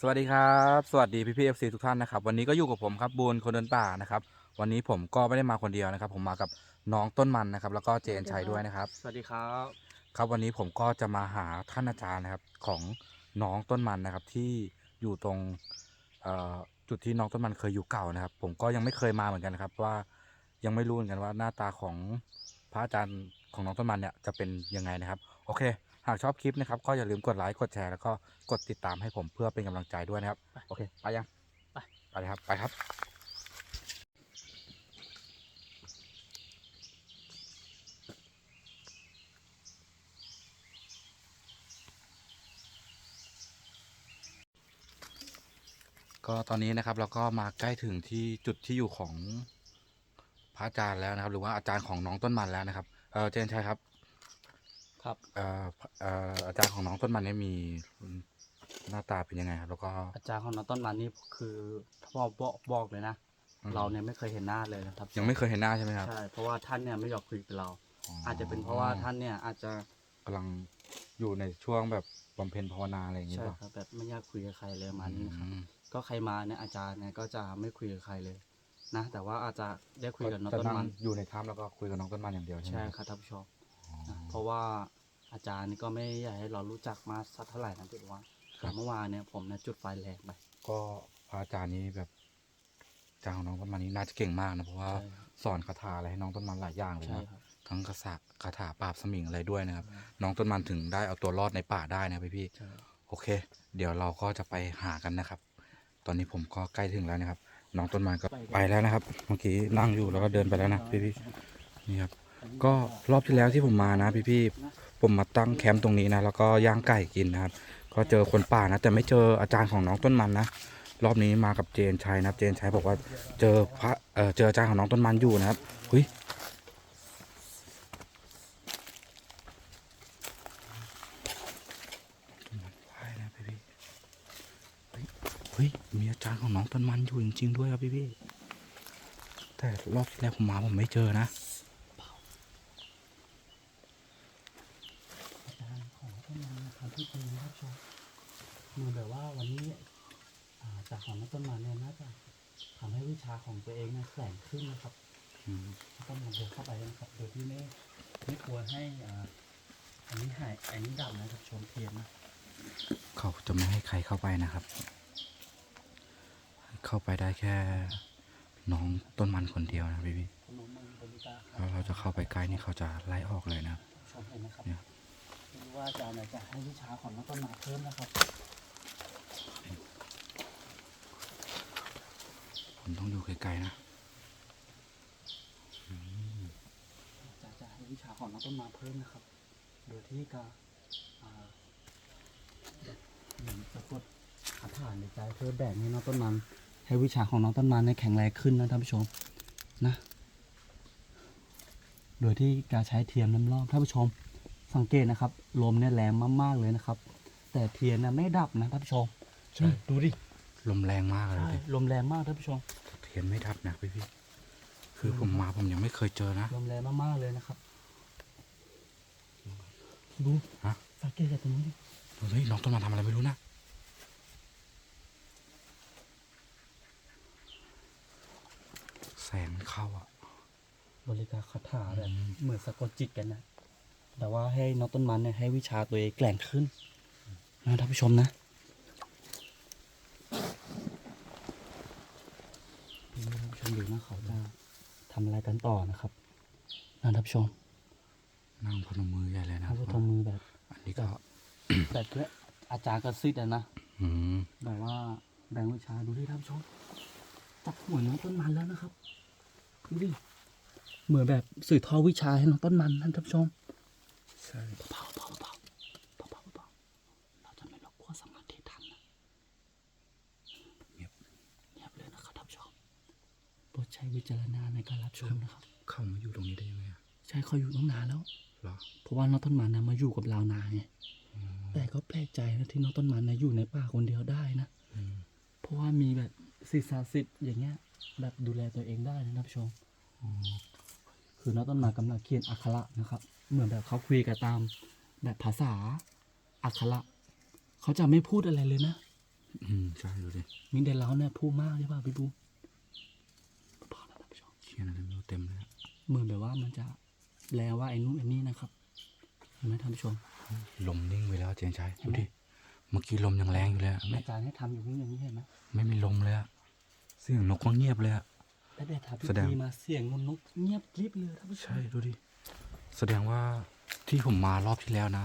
สวัสดีครับ สวัสดีพี่พีเอฟซีทุกท่านนะครับ วันนี้ก็อยู่กับผมครับบูนคนเดินป่านะครับ วันนี้ผมก็ไม่ได้มาคนเดียวนะครับ ผมมากับน้องต้นมันนะครับ แล้วก็เจนชัยด้วยนะครับ สวัสดีครับ ครับวันนี้ผมก็จะมาหาท่านอาจารย์นะครับของน้องต้นมันนะครับ ที่อยู่ตรงเอ่อจุดที่น้องต้นมันเคยอยู่เก่านะครับ ผมก็ยังไม่เคยมาเหมือนกันนะครับ ว่ายังไม่รู้เหมือนกันว่าหน้าตาของพระอาจารย์ของน้องต้นมันเนี่ยจะเป็นยังไงนะครับ โอเค หากชอบคลิปนะครับก็อย่าลืมกดไลค์กดแชร์แล้วก็กดติดตามให้ผมเพื่อเป็นกำลังใจด้วยนะครับ โอเค ไปยัง ไปไปเลยครับ ไปครับ ก็ตอนนี้นะครับเราก็มาใกล้ถึงที่จุดที่อยู่ของพระอาจารย์แล้วนะครับ หรือว่าอาจารย์ของน้องต้นมันแล้วนะครับ เออเจนชัยครับ ครับเอ่อเอ่ออาจารย์ของน้องต้นมันเนี่ยมีหน้าตาเป็นยังไงครับ แล้วก็ อาจารย์ของน้องต้นมันนี่คือพ่อบอกบอกเลยนะอืม เราเนี่ยไม่เคยเห็นหน้าเลยนะครับยังไม่เคยเห็นหน้าใช่ไหมครับใช่เพราะว่าท่านเนี่ยไม่ยอมคุยกับเรา อาจจะเป็นเพราะว่าท่านเนี่ยอาจจะกำลังอยู่ในช่วงแบบบำเพ็ญภาวนาอะไรอย่างเงี้ยใช่ป่ะครับแบบไม่อยากคุยกับใครเลยประมาณนี้นะครับ อืมก็ใครมาเนี่ยอาจารย์เนี่ยก็จะไม่คุยกับใครเลยนะแต่ว่าอาจจะได้คุยกับน้องจะต้นมันอยู่ในถ้ำแล้วก็คุยกับน้องต้นมันอย่างเดียวใช่ไหมใช่ครับครับท่านผู้ชมอ๋อ นะเพราะว่าอาจารย์นี่ก็ไม่อยากให้เรารู้จักมากสักเท่าไหร่นะพี่ว่าครัแต่บ เมื่อวานเนี่ยผมเนี่ยจุดไฟแรงไปก็พระอาจารย์นี้แบบอาจารย์ของน้องต้นมันนี้น่าจะเก่งมากนะเพราะว่าใช่ครับสอนคาถาอะไรให้น้องต้นมันหลายอย่างเลยใช่นะครับทั้งคาถาคาถาปราบสมิงอะไรด้วยนะครับใช่น้องต้นมันถึงได้เอาตัวรอดในป่าได้นะพี่พี่ใช่ๆโอเค เดี๋ยวเราก็จะไปหากันนะครับ ตอนนี้ผมก็ใกล้ถึงแล้วนะครับ น้องต้นมันก็ไปแล้วนะครับ เมื่อกี้นั่งอยู่แล้วก็เดินไปแล้วนะพี่พี่ๆนี่ครับ ก็รอบที่แล้วที่ผมมานะพี่พี่ๆผมมาตั้งแคมป์ตรงนี้นะแล้วก็ย่างไก่กินนะครับ ก็เจอคนป่านะ แต่ไม่เจออาจารย์ของน้องต้นมันนะรอบนี้มากับเจนชัยนะครับเจนชัยบอกว่าเจอพระเออเจออาจารย์ของน้องต้นมันอยู่นะครับเฮ้ยเฮ้ยเฮ้ยมีอาจารย์ของน้องต้นมันอยู่จริงๆด้วยครับพี่พี่แต่รอบที่แล้วผมมาผมไม่เจอนะ อาจารย์ของต้นไม้นะครับที่จริงนะครับชม เหมือนแบบว่าวันนี้อ่าจากของต้นไม้เนี่ยน่าจะทำให้วิชาของตัวเองเนี่ยแข็งขึ้นนะครับอืมต้นไม้เดินเข้าไปนะครับโดยที่ไม่ไม่ควรให้อ่าอันนี้หายอันนี้ดับนะครับชมเทียนนะเขาจะไม่ให้ใครเข้าไปนะครับ เข้าไปได้แค่น้องต้นมันคนเดียวนะพี่พี่พนมมือบริการคแล้วเราจะเข้าไปใกล้นี่เขาจะไล่ออกเลยนะชมเห็นนะครับเนี่ยไม่รู้ว่าอาจารย์เนี่ยจะให้วิชาของน้องต้นไม้เพิ่มนะครับ ผมต้องอยู่ไกลๆนะจะจะให้วิชาของน้องต้นไม้เพิ่มนะครับ โดยที่การอ่าเหมือนสะกดคาถาในใจเพื่อแบ่งให้น้องต้นมัน ให้วิชาของน้องต้นมันเนี่ยแข็งแรงขึ้นนะท่านผู้ชมนะ โดยที่การใช้เทียนน้ำรอบท่านผู้ชม สังเกตนะครับลมเนี่ยแรงมากๆเลยนะครับ แต่เทียนน่ะไม่ดับนะท่านผู้ชมใช่นี่ดูดิ ลมแรงมากเลยใช่พี่ลมแรงมากท่านผู้ชมเทียนไม่ดับนะพี่พี่คือผมมาผมยังไม่เคยเจอนะลมแรงมากๆเลยนะครับดูฮะสังเกตจากตรงนี้ดิเฮ้ยน้องต้นมันทำอะไรไม่รู้นะแสงมันเข้าอะ บริการคาถาแบบอืมเหมือนสะกดจิตกันนะแต่ว่าให้น้องต้นมันเนี่ยให้วิชาตัวเองแกร่งขึ้นนะท่านผู้ชมนะท่านผู้ชมดูนะเขาจะทำอะไรกันต่อนะครับนะท่านผู้ชมนั่งพนมมือใหญ่เลยนะท่านผู้ชมมือแบบ อันนี้ก็แบบด้วยอาจารย์กระซิดอะนะอืมแบบว่าแบ่งวิชาดูที่ท่านผู้ชมจับหัวน้องต้นมันแล้วนะครับดูดิเหมือนแบบสื่อทอดวิชาให้น้องต้นมันท่านผู้ชมใช่เบาๆเบาๆเบาๆเบาๆเบาๆเราจะไม่รบกวนสมาธิท่านนะ เงียบ เงียบเลยนะครับท่านผู้ชมโปรดใช้ วิจารณญาณในการรับชมนะครับ เข้ามาอยู่ตรงนี้ได้ยังไงอะใช่เขาอยู่ตั้งนานแล้ว เหรอ เพราะว่าน้องต้นมันนะมาอยู่กับเรานานไงอืมแต่ก็แปลกใจนะที่น้องต้นมันนะอยู่ในป่าคนเดียวได้นะ อืมเพราะว่ามีแบบศิษย์ศาสิทธิ์อย่างเงี้ยแบบดูแลตัวเองได้นะท่านผู้ชม อ๋อคือน้องต้นมากำลังเขียนอักขระนะครับ เหมือนแบบเขาคุยกันตามแบบภาษาอักขระเขาจะไม่พูดอะไรเลยนะ อืมใช่ดูดิมีแต่เราเนี่ยพูดมากใช่ป่ะพี่บูพอแล้วท่านผู้ ชมเขียนอะไรไม่รู้เต็มเลยอะเหมือนแบบว่ามันจะแปลว่าไอ้นู้นไอ้นี่นะครับเห็นไหมท่านผู้ชม ลมนิ่งไปแล้วเจนชัยดูดิเมื่อกี้ลมยังแรงอยู่เลยอะไม่อาจารย์ให้ทำอยู่นี่อย่างนี้เห็นไหมไม่มีลมเลยอะเสียงนกก็เงียบเลยอะแต่เด็ดทำพิแสดงธีมาเสียงนกนกเงียบกริบเลยท่านผู้ชมใช่ดูดิแสดงว่าที่ผมมารอบที่แล้วนะ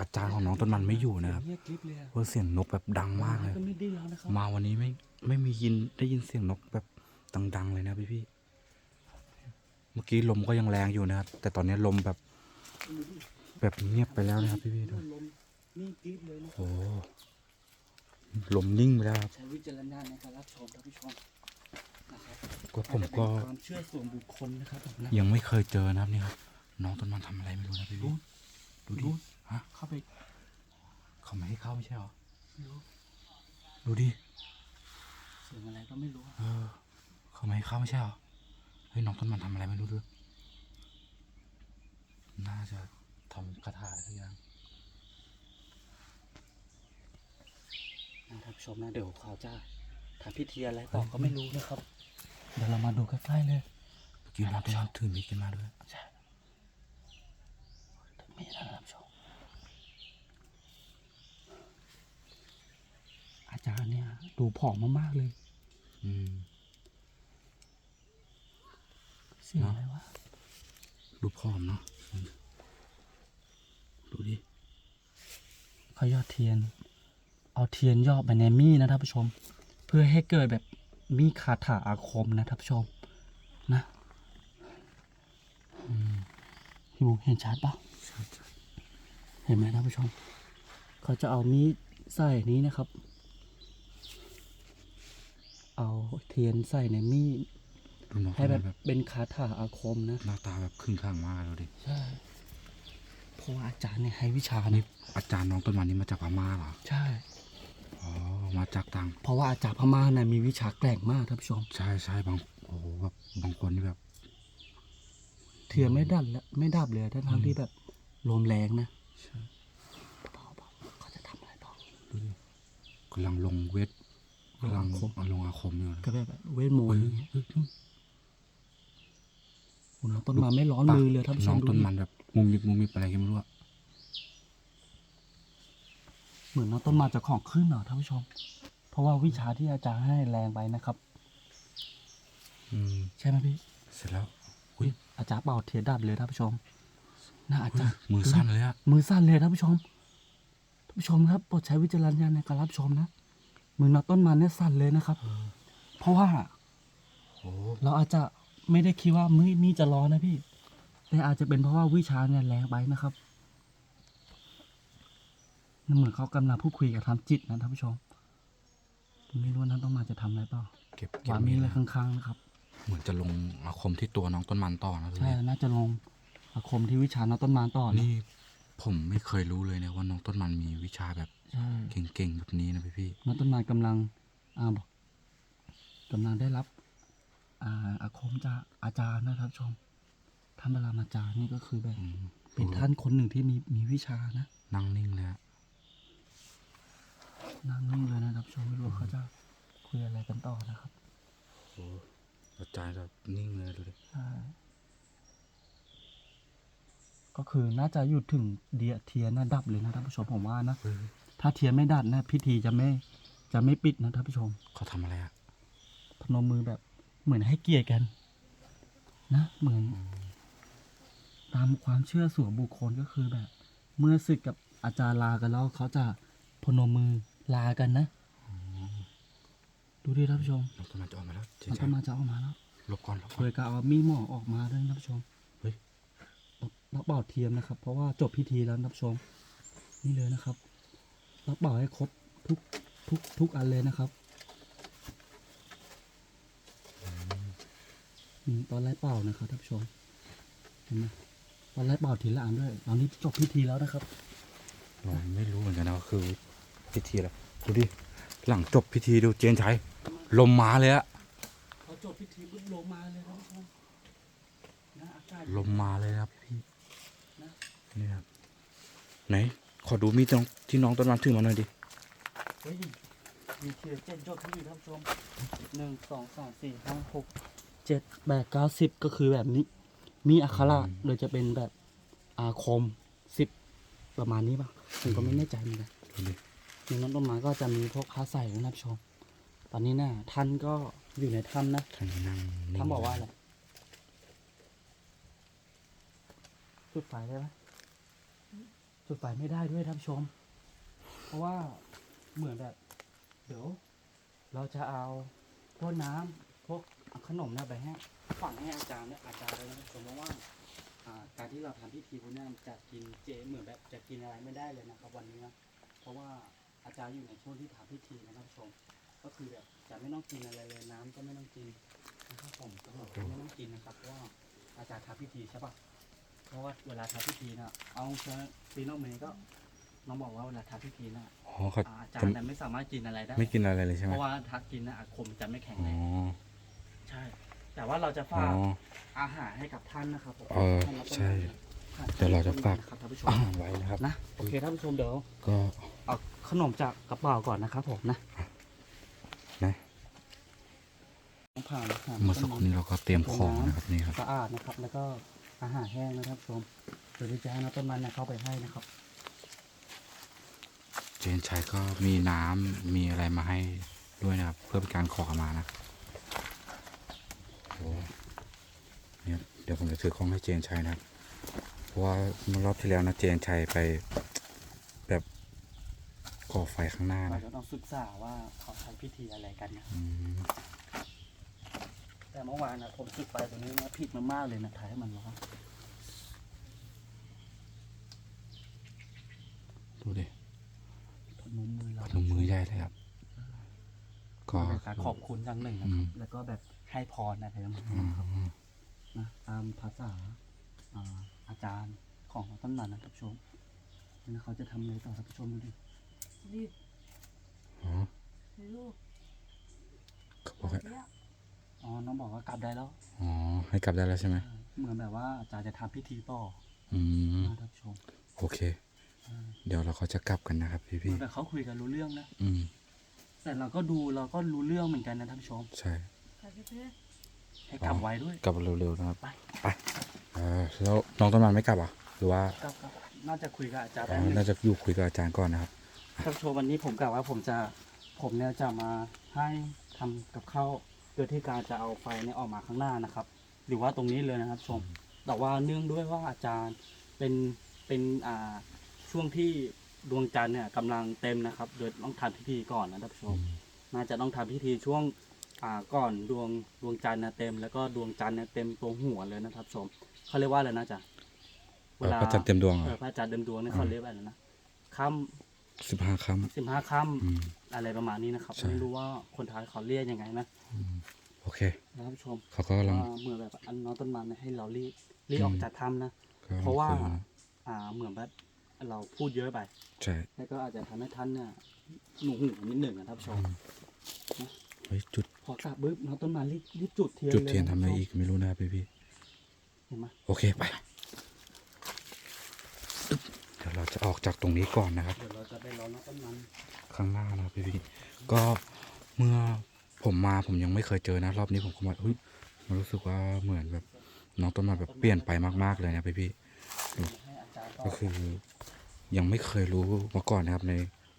อาจารย์ของน้องต้นมันไม่อยู่นะครับเงียบกริบเลยอะเพราะเสียงนกแบบดังมากเลยก็ไม่ได้แล้วนะครับมาวันนี้ไม่ไม่มียินได้ยินเสียงนกแบบดังๆเลยนะพี่พี่ๆเมื่อกี้ลมก็ยังแรงอยู่นะครับ แต่ตอนนี้ลมแบบ แบบเงียบไปแล้วนะครับ พี่พี่ๆดูลมนี่กริบเลยนะโอ้ลมนิ่งไปแล้วครับใช้วิจารณญาณในการรับชมท่านผู้ชมนะครับก็ผมก็อาจจะเป็นความเชื่อส่วนบุคคลนะครับผมนะยังไม่เคยเจอนะครับนี่ครับน้องต้นมันทำอะไรไม่รู้นะพี่พี่ดูดิฮะเข้าไปเขาไม่ให้เข้าไม่ใช่หรอไม่รู้ดูดิเสียงอะไรก็ไม่รู้อะเออเขาไม่ให้เข้าไม่ใช่หรอเฮ้ยน้องต้นมันทำอะไรไม่รู้ด้วยน่าจะทำคาถาอะไรสักอย่างนะท่านผู้ชมนะเดี๋ยวเขาจะทำพิธีอะไรต่อก็ไม่รู้นะครับ เดี๋ยวเรามาดูใกล้ๆเลยเมื่อกี้น้องต้นมันถือมีดขึ้นมาด้วยใช่ไม่ได้ท่านผู้ชมอาจารย์เนี่ยดูผอมมากๆเลย อืม เสียงอะไรวะดูผอมเนาะดูดิเขายอดเทียน เอาเทียนยอดไปในมีดนะท่านผู้ชม เพื่อให้เกิดแบบมีคาถาอาคมนะท่านผู้ชม นะอืมพี่บุ๋มเห็นชัดปะใช่ใช่เห็นไหมท่านผู้ชม เขาจะเอามีดใส่นี้นะครับ เอาเทียนใส่ในมีด ดูน้องให้ต้นแบมับนแบบเป็นคาถาอาคมนะ หน้าตาแบบครึ่งข้างมากดูดิใช่เพราะว่าอาจารย์เนี่ยให้วิชานี่นี่อาจารย์น้องต้นมันนี่มาจากพม่าเหรอ ใช่ อ๋อ มาจากต่าง เพราะว่าอาจารย์พม่าเนี่ยมีวิชาแกร่งมากท่านผู้ชม ใช่ใช่บางโอ้โหแบบบางคนนี่แบบเทียนไม่ดับแล้วไม่ดับเลยทั้งทั้งๆที่แบบลมแรงนะใช่เบาๆเขาจะทำอะไรต่อดูดิกำลังลงเวทกำลังอาคมลงอาคมอยู่นะก็แบบเวทมนเฮ้ยต์อย่างเงี้ย เฮ้ย โอ้โห น้องต้นมาไม่ร้อนมือเลยท่านผู้ชน้อมงดูต้นดิมันแบบมุมมิบมุมมิบอะไรกันไม่รู้อะเหมือนน้องต้นมาจะของขึ้นเหรอท่านผู้ชม เพราะว่าวิชาที่อาจารย์ให้แรงไปนะครับอืมใช่ไหมพี่ เสร็จแล้วอุ้ยอาจารย์เป่าเทียนดับเลยท่านผู้ชมน่าอาจารย์มือสั้นเลยอะมือสั้นเลยท่านผู้ชมท่านผู้ชมครับโปรดใช้วิจารณญาณในการรับชมนะมือน้องต้นมาเนี่ยสั่นเลยนะครับ เพราะว่าโอ้เราอาจจะ ไม่ได้คิดว่ามีดมีดจะร้อนนะพี่ แต่อาจจะเป็นเพราะว่าวิชาเนี่ยแรงไปนะครับนั่นเหมือนเขากำลังพูดคุยกับทำจิตนะท่านผู้ชมไม่รู้ว่านั้นต้องมาจะทำอะไรเปล่าเก็บเก็บวางมีดเลยข้างๆนะครับ เหมือนจะลงอาคมที่ตัวน้องต้นมันต่อนะดูใช่ดิน่าจะลงอาคมที่วิชาน้าต้นไม้ต่อนะนี่ผมไม่เคยรู้เลยนะว่าน้องต้นมันมีวิชาแบบใช่เก่งๆแบบนี้นะพี่พี่น้าต้นไม้กำลังอ่าบอกกำลังได้รับ อ่าอาคมจากอาจารย์นะครับชมท่านบรมาจารย์นี่ก็คือแบบๆอืมเป็นท่านคนหนึ่งที่มีมีวิชานะนั่งนิ่งเลยอะนั่งนิ่งเลยนะครับชมไม่รู้ว่าเขาจะคุยอะไรกันต่อนะครับโอ้อาจารย์แบบนิ่งเลยดูดิใช่ก็คือน่าจะอยู่ถึงเดียเทียนนะดับเลยนะท่านผู้ชมผมว่านะเฮ้ยถ้าเทียนไม่ดับนะ พิธีจะไม่จะไม่ปิดนะท่านผู้ชมเขาทำอะไรอะพนมมือแบบ เหมือนให้เกียรติกัน นะเหมือน ตามความเชื่อส่วนบุคคลก็คือแบบ เมื่อศึกกับอาจารย์ลากันแล้วเขาจะพนมมือลากันนะ ดูดิท่านผู้ชมน้องต้นมันจะออกมาแล้วเจ๊มันจ๋าก็มาจะออกมาแล้วหลบก่อนหลบก่อโดนยการเอามีดหมอออกมาด้วยนะท่านผู้ชมเฮ้ยรับเป่าเทียมนะครับ เพราะว่าจบพิธีแล้วนะท่านผู้ชม นี่เลยนะครับรับเป่าให้ครบทุกทุกทุกอันเลยนะครับอืม ตอนแรกเป่านะครับท่านผู้ชมเห็นไหมตอนแรกเป่าทีละอันด้วยตอนนี้จบพิธีแล้วนะครับเราไม่รู้เหมือนกันนะว่าคือพิธีอะไรดูดิหลังจบพิธีดูเจนชัยลมมาเลยอะพอจบพิธีปุ๊บลงมาเลยท่านผู้ชมนะอากาศลมมาเลยครับพี่นะนี่ครับไหนขอดูมีดน้องที่น้องต้นมันถือมาหน่อยดิเฮ้ยมีทีละเจ็ดยอดที่อยู่ท่านผู้ชมหนึ่งสองสามสี่ห้าหก เจ็ดแปดเก้าสิบก็คือแบบนี้ มีอักขระโดยจะเป็นแบบอาคมสิบประมาณนี้ป่ะผมก็ไม่แน่ใจเหมือนกันดูดิในนั้นต้นไม้ก็จะมีพวกค้าใส่นะท่านผู้ชม ตอนนี้เนี่ยท่านก็อยู่ในถ้ำนะท่านนั่งนิ่งท่านบอกว่าอะไรจุดไฟได้ไหมจุดไฟไม่ได้ด้วยท่านผู้ชม เพราะว่าเหมือนแบบ เดี๋ยว เราจะเอาพวกน้ำพวก ขนมเนี่ยไปให้ฝังให้อาจารย์เนี่ยอาจารย์เลยนะท่านผู้ชมเพราะว่าอ่า การที่เราทำพิธีพวกเนี้จะกินเจเหมือนแบบจะกินอะไรไม่ได้เลยนะครับวันนี้นะเพราะว่าอาจารย์อยู่ในช่วงที่ทำพิธีนะท่านผู้ชมก็คือแบบจะไม่ต้องกินอะไรเลยน้ำก็ไม่ต้องกินนะครับผมก็ไม่ต้องกินนะครับเพราะว่าอาจารย์ทำพิธีใช่ปะเพราะว่าเวลาทำพิธีนะเอาเชื้อปีนอกเมย์ก็น้องบอกว่าเวลาทำพิธีนะอ๋อเขาอ่าอาจารย์น่ะไม่สามารถกินอะไรได้ ไม่กินอะไรเลยใช่ไหเพมราะว่าถ้ากินนะอาคมจะไม่แข็งอ๋แรอง ใช่ แต่ว่าเราจะอ๋อฝากอาหารให้กับท่านนะครับผมเออท่านรับประทานใช่ผ่นเดี๋ยวเราจะฝาก นะครับท่านผู้ชมอ่าไว้นะครับ นะโอเคท่านผู้ชมเดี๋ยวก็เอาขนมจากกระเป๋าก่อนนะครับผมนะนะต้องผ่านผ่านเมื่อสักครู่นี้เราก็เตรียมของนะครับนี่ครับ สะอาดนะครับ แล้วก็อาหารแห้งนะครับชมเดี๋ยวจะให้น้องต้นมันเนี่ยเข้าไปให้นะครับ เจนชัยก็มีน้ำมีอะไรมาให้ด้วยนะครับ เพื่อเป็นการขอขมานะ โอ้เนี่ยเดี๋ยวผมจะถือกล้องให้เจนชัยนะครับ เพราะว่าเมื่อรอบที่แล้วนะเจนชัยไปแบบก่อไฟข้างหน้าเรานะจะต้องศึกษาว่าเขาใช้พิธีอะไรกันนะอืมแต่เมื่อวานนะผมจุดไฟตัวนี้นะผิดมากๆเลยนะถ่ายให้มันร้อนดูดิพนมมือเราพนมมือใหญ่เลยครับ ก็ เป็นการขอบคุณอย่างหนึ่งนะอืครัม บแล้วก็แบบ ให้พรอะไรประมาณอืนี้มนะครับนะตามภาษาอ่าอาจารย์ของต้นมันนะครับชมแล้วเขาจะทำอะไรต่อท่านผู้ชมดูดิรีบอ๋อลูกเขาบอกให้เนี้ยอ๋อน้องบอกว่ากลับได้แล้วอ๋อให้กลับได้แล้วใช่ไหมเหมือนแบบว่าอาจารย์จะทำพิธีต่ออืมนะท่านผู้ชมโอเค อ่าเดี๋ยวเราก็จะกลับกันนะครับพี่เหมืพี่อนแบบเขาคุยกันรู้เรื่องนะ อืมแต่เราก็ดูเราก็รู้เรื่องเหมือนกันนะท่านผู้ชม ใช่ ใครจะเพื่อนให้กลับไว้ด้วยกลับเร็วๆนะครับไปไปเออแล้วน้องต้นมันไม่กลับเหรอะหรือว่ากลับกลับน่าจะคุยกับอาจารย์อ๋แป๊อบนึงน่าจะอยู่คุยกับอาจารย์ก่อนนะครับท่านผู้ชมวันนี้ผมกะว่าผมจะผมเนี่ยจะมาให้ทำกับข้าวโดยที่การจะเอาไฟเนี่ยออกมาข้างหน้านะครับ หรือว่าตรงนี้เลยนะครับชม แต่ว่าเนื่องด้วยว่าอาจารย์เป็นเป็นอ่าช่วงที่ดวงจันทร์เนี่ยกำลังเต็มนะครับ โดยต้องทำพิธีก่อนนะท่านผู้ชม น่าจะต้องทำพิธีช่วง อ่าก่อนดวงดวงจันทร์นะเต็ม แล้วก็ดวงจันทร์เนี่ยเต็มตัวหัวเลยนะครับชมเขาเรียกว่าอะไรนะจ๊ะเออพระจันทร์เต็มดวงเหรเอออพระจันทร์เต็มดวงเนี่ยเขาเรียกว่าอะไรนะค่สิบห้าค่ำสิบห้าค่ำอืมำอะไรประมาณนี้นะครับใช่ ไม่รู้ว่าคนไทยเขาเรียกยังไงนะอืมโอเค นะครับผู้ชมเขาก็กำลัง ว่าเหมือนแบบอันน้องต้นมันเนี่ยให้เรารีบรีบออกจากถ้ำนะ ก็เพราะว่าคุยกันอ่าเหมือนแบบเราพูดเยอะไป ใช่ แล้วก็อาจจะทำให้ท่านเนี่ยหนูหูนิดหนึ่งนะครับผู้ชม เฮ้ยจุดพอกลับปุ๊บน้องต้นไม้รีบรีบจุดเทียนจุดเทียนลทำอะไรผู้ชมอีกไม่รู้นะครับพี่พี่เห็นไหมโอเคไปอึ๊บเดี๋ยวเราจะออกจากตรงนี้ก่อนนะครับเดี๋ยวเราจะไปรอน้องต้นมันข้างหน้านะครับพี่พี่ก็เมื่อผมมาผมยังไม่เคยเจอนะ รอบนี้ผมก็มาเฮ้ยมันรู้สึกว่าเหมือนแบบน้องต้นไมาแบบเปลี่ยนไปมาก ๆเลยนะพี่พี่ให้อาจารย์ก็คือยังไม่เคยรู้มาก่อนนะครับใน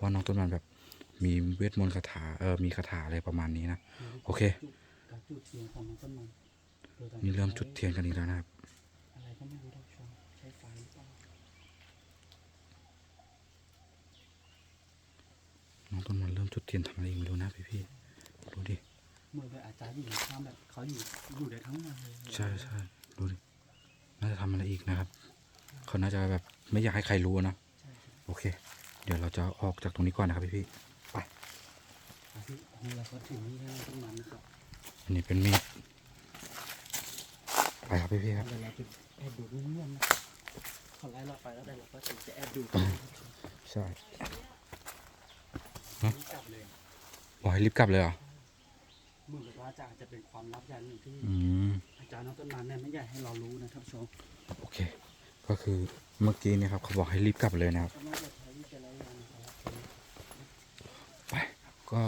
ว่าน้องต้นมันแบบ มีเวทมนต์คาถาเออมีคาถาอะไรประมาณนี้นะ โอเค การจุดเทียนของน้องต้นมันโดยการนี่เริ่มจุดเทียนกันอีกแล้วนะครับ อะไรก็ไม่รู้ท่านผู้ชมใช้ไฟหรือเปล่าน้องต้นมันเริ่มจุดเทียนทำอะไรอีกไม่รู้นะพี่พี่ดูดิเหมื่อนแบบอาจารย์อยู่ในถ้ำแบบเขาอยู่อยู่ได้ทั้งวันเลยใช่ใช่ดูดิน่าจะทำอะไรอีกนะครับ เขาน่าจะแบบไม่อยากให้ใครรู้นะใช่ใช่ โอเค เดี๋ยวเราจะออกจากตรงนี้ก่อนนะครับพี่พี่ไปอะพี่อั นนี้เราก็ถึงนี่แล้วต้นมันนะครับอันนี้เป็นมีดไปครับพี่พี่ครับเดี๋ยวเราจะแอบดูเงียบๆนะเขาไล่เราไปแล้วเดี๋ยวเราก็จะแอบดูใช่นี่กลับเลยบอกให้รีบกลับเลยเหรอเหมือนกับว่าอาจารย์จะเป็นความลับอย่างหนึ่งที่อืมอาจารย์น้องต้นมันเนี่ยไม่อยากให้เรารู้นะท่านผู้ชมโอเค ก็คือเมื่อกี้เนี่ยครับเขาบอกให้รีบกลับเลยนะครับก็น่าจะใช้วิจารณญาณนะครับไปก็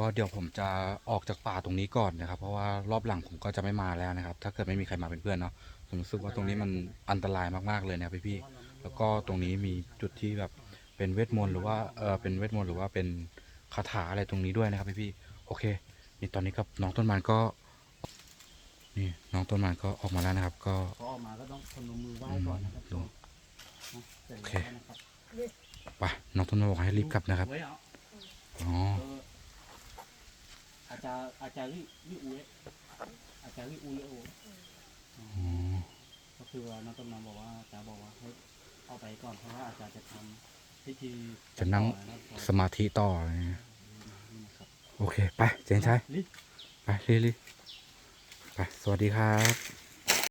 ก็ก็เดี๋ยวผมจะออกจากป่าตรงนี้ก่อนนะครับ เพราะว่ารอบหลังผมก็จะไม่มาแล้วนะครับ ถ้าเกิดไม่มีใครมาเป็นเพื่อนเนาะผมรู้สึกว่าตรงนี้มันอันตรายมากๆเลยนะครับพี่ๆแล้วก็ตรงนี้มีจุดที่แบบเป็นเวทมนต์หรือว่าเออเป็นเวทมนต์หรือว่าเป็นคาถาอะไรตรงนี้ด้วยนะครับพี่ๆโอเคนี่ตอนนี้ครับน้องต้นมันก็ นี่น้องต้นมันก็ออกมาแล้วนะครับ ก็พอออกมาก็ต้องพนมมือไหว้ก่อนนะครับอืมนะเสร็จโอเคแล้วนะครับไปน้องต้นมันบอกให้รีบกลับนะครับเว้ยเอาอ๋ อเอออาจารย์อาจารย์วิวิอุเอะอาจารย์วิอุเอะโออ๋อก็คือว่าน้องต้นมาบอกว่าอาจารย์บอกว่าให้เอาไปก่อนเพราะว่าอาจารย์จะทำพิธีจะนั่งต่อนะครับสมาธิต่ออะไรเงี้ยนี่นะครับโอเค ไป เจนชัยลิ ไปรีรีไป สวัสดีครับ